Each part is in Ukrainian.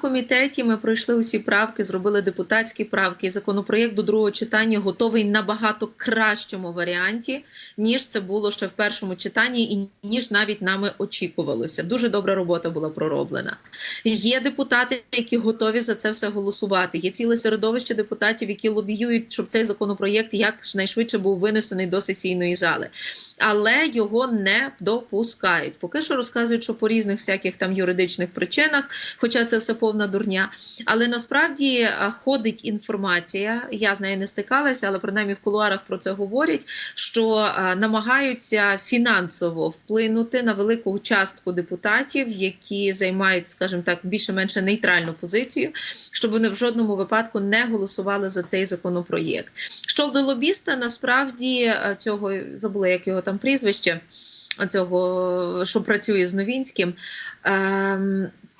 комітеті ми пройшли усі правки, зробили депутатські правки. Законопроєкт до другого читання готовий набагато кращому варіанті, ніж це було ще в першому читанні, і ніж навіть нами очікувалося. Дуже добра робота була пророблена. Є депутати, які готові за це все голосувати. Є ціле середовище депутатів, які лобіюють, щоб цей законопроєкт якнайшвидше був винесений до сесійної зали. Але його не допускають. Поки що розказують, що по різних всяких там юридичних причинах, хоча це все повна дурня. Але насправді е, ходить інформація. Я з нею не стикалася, але принаймні в кулуарах про це говорять. Що е, намагаються фінансово вплинути на велику частку депутатів, які займають, скажімо так, більше-менше нейтральну позицію, щоб вони в жодному випадку не голосували за цей законопроєкт. Щодо лобіста, насправді е, цього забула, як його там прізвище, цього, що працює з Новінським.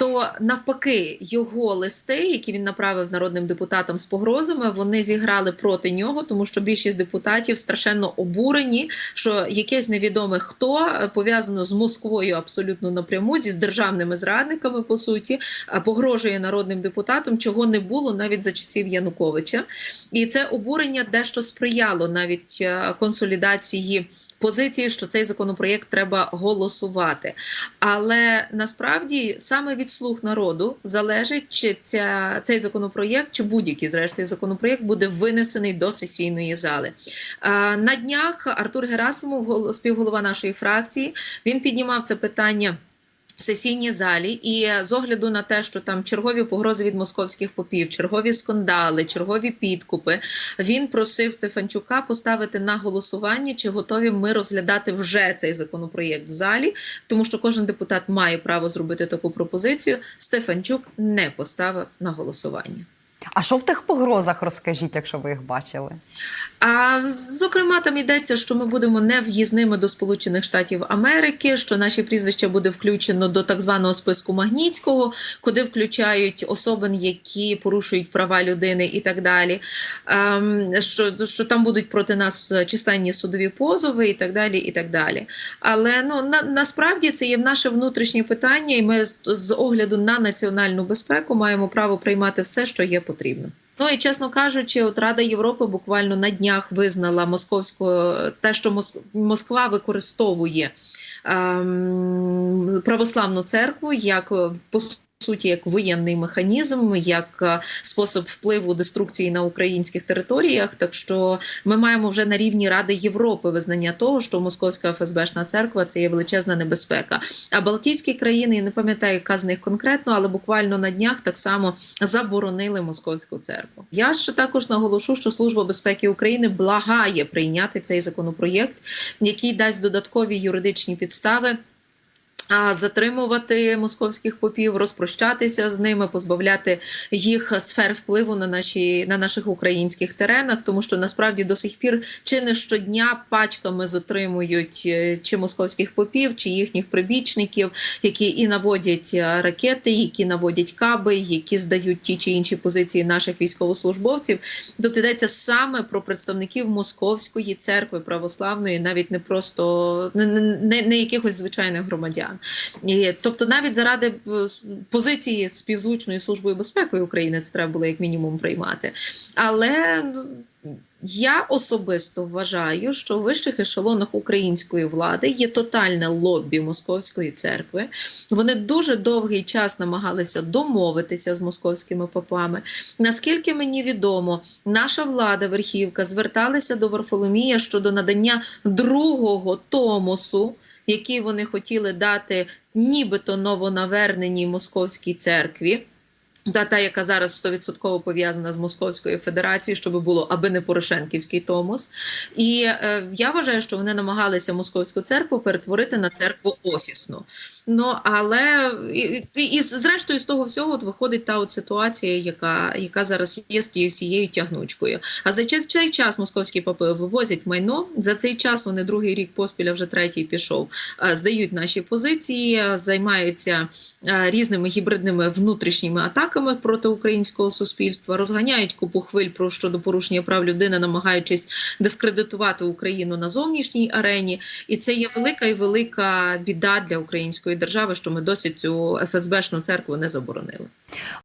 То навпаки його листи, які він направив народним депутатам з погрозами, вони зіграли проти нього, тому що більшість депутатів страшенно обурені, що якесь невідоме хто е, пов'язано з Москвою абсолютно напряму, зі з державними зрадниками, по суті, е, погрожує народним депутатам, чого не було навіть за часів Януковича, і це обурення дещо сприяло навіть е, консолідації. Позиції, що цей законопроєкт треба голосувати, але насправді саме від слуг народу залежить, чи ця цей законопроєкт, чи будь-який зрештою законопроєкт буде винесений до сесійної зали. На днях Артур Герасимов, гол- співголова нашої фракції, він піднімав це питання. В сесійній залі, і з огляду на те, що там чергові погрози від московських попів, чергові скандали, чергові підкупи, він просив Стефанчука поставити на голосування, чи готові ми розглядати вже цей законопроєкт в залі, тому що кожен депутат має право зробити таку пропозицію. Стефанчук не поставив на голосування. А що в тих погрозах розкажіть, якщо ви їх бачили? А зокрема, там йдеться, що ми будемо не в'їзними до Сполучених Штатів Америки, що наші прізвища буде включено до так званого списку Магнітського, куди включають особин, які порушують права людини, і так далі. Ем, що, що там будуть проти нас численні судові позови, і так далі. і так далі. Але ну на, насправді це є наше внутрішнє питання, і ми з, з огляду на національну безпеку маємо право приймати все, що є потрібно. Ну і чесно кажучи, от Рада Європи буквально на днях визнала московську те, що Москва використовує ем, православну церкву як е, по суті як воєнний механізм, як е, спосіб впливу деструкції на українських територіях. Так що ми маємо вже на рівні Ради Європи визнання того, що Московська ФСБшна церква це є величезна небезпека. А Балтійські країни я не пам'ятаю, яка з них конкретно, але буквально на днях так само заборонили московську церкву. Я ще також наголошу, що Служба безпеки України благає прийняти цей законопроєкт, який дасть додаткові юридичні підстави. Затримувати московських попів, розпрощатися з ними, позбавляти їх сфер впливу на наші на наших українських теренах, тому що насправді до сих пір чи не щодня пачками затримують е, чи московських попів, чи їхніх прибічників, які і наводять е, ракети, які наводять каби, які здають ті чи інші позиції наших військовослужбовців. Тут йдеться саме про представників московської церкви православної, навіть не просто не, не, не якихось звичайних громадян. Тобто, навіть заради е, позиції співзвучної службою безпеки України це треба було як мінімум приймати. Але я особисто вважаю, що в вищих ешелонах української влади є тотальне лоббі московської церкви. Вони дуже довгий час намагалися домовитися з московськими попами. Наскільки мені відомо, наша влада верхівка зверталася до Варфоломія щодо надання другого томосу, який вони хотіли дати нібито новонаверненій московській церкві. Та, та, яка зараз 100% пов'язана з Московською Федерацією, щоб було аби не Порошенківський Томос. І е, я вважаю, що вони намагалися московську церкву перетворити на церкву офісну. Ну але і, і, і зрештою з того всього от виходить та от ситуація, яка, яка зараз є з тією всією тягнучкою. А за цей, час московські папи вивозять майно. За цей час вони другий рік поспіль, вже третій пішов, е, здають наші позиції, займаються е, різними гібридними внутрішніми атаками проти українського суспільства, розганяють купу хвиль про щодо порушення прав людини, намагаючись дискредитувати Україну на зовнішній арені. І це є велика і велика біда для української держави, що ми досі цю ФСБшну церкву не заборонили.